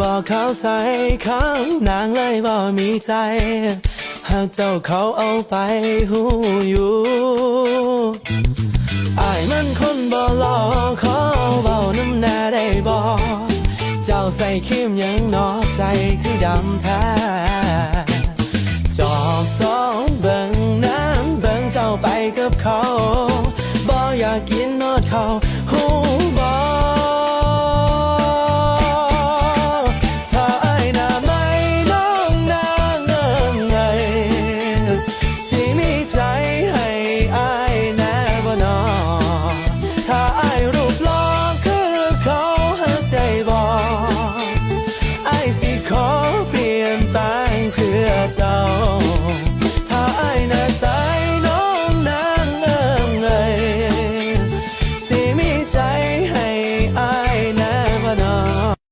บอกเขาใส่ข้างนางเลยบ่มีใจ หากเจ้าเขาเอาไปหูอยู่อายมันคนบ่หลอกขอเบาน้ำหน้าได้บ่เจ้าใส่คิมยังนอใจคือดำแท้จอบสองเบิ่งน้ำเบิ่งเจ้าไปกับเขาบ่อยากกินนอดเขา I